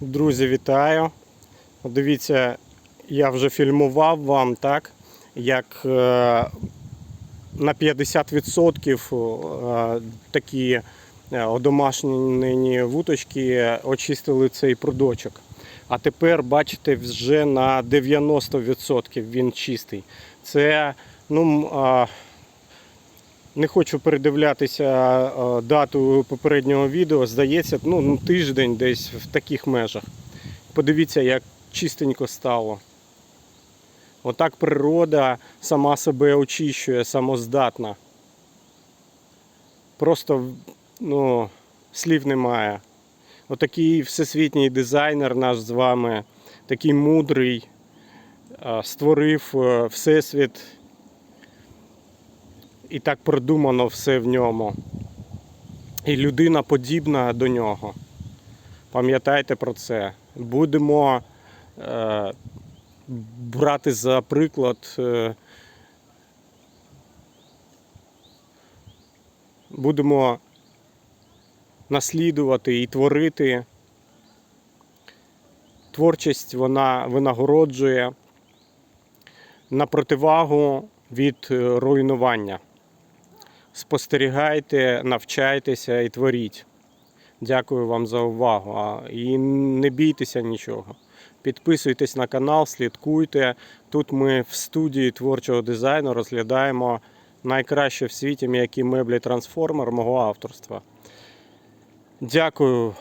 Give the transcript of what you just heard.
Друзі, вітаю. Дивіться, я вже фільмував вам так, як е, на 50% е, такі е, одомашнені вуточки очистили цей прудочок. А тепер, бачите, вже на 90% він чистий. Це, ну, не хочу передивлятися е, дату попереднього відео. Здається, ну, ну, тиждень десь в таких межах. Подивіться, як чистенько стало. Отак природа сама себе очищує, самоздатна. Просто ну, слів немає. Отакий всесвітній дизайнер наш з вами, такий мудрий, е, створив е, всесвіт і так продумано все в ньому. І людина подібна до нього. Пам'ятайте про це. Будемо е, брати за приклад. Е, будемо наслідувати і творити. Творчість вона винагороджує на противагу від е, руйнування. Спостерігайте, навчайтеся і творіть. Дякую вам за увагу. І не бійтеся нічого. Підписуйтесь на канал, слідкуйте. Тут ми в студії творчого дизайну розглядаємо найкраще в світі м'які меблі трансформер мого авторства. Дякую